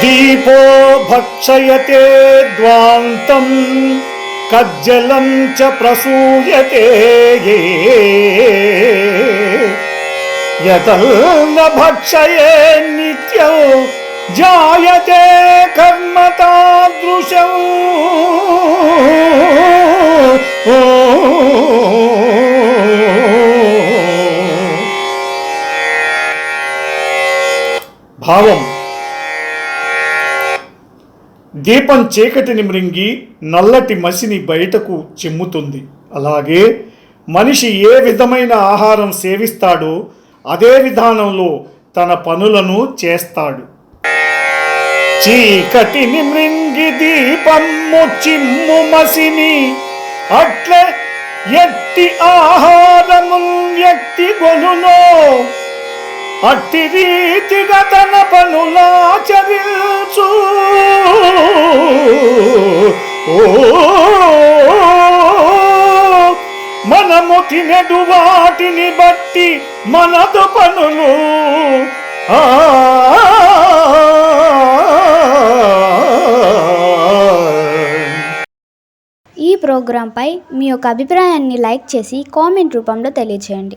दीपो भक्षयते द्वान्तम् कज्जलं च प्रसूयते ये। न भक्षये नित्यौ जायते कर्म तादृशौ भावम्। దీపం చీకటిని మృంగి నల్లటి మసిని బయటకు చిమ్ముతుంది. అలాగే మనిషి ఏ విధమైన ఆహారం సేవిస్తాడో అదే విధానంలో తన పనులను చేస్తాడు. చీకటిని మృంగి దీపము చిమ్ము మసిని అట్లే ఎట్టి ఆహారము వ్యక్తి గొనునో అట్టి రీతిగా తన పనులాచరించు. ఓ మనము తినడు వాటిని బట్టి మనదు పనులు. ఆ ఈ ప్రోగ్రాంపై మీ యొక్క అభిప్రాయాన్ని లైక్ చేసి కామెంట్ రూపంలో తెలియజేయండి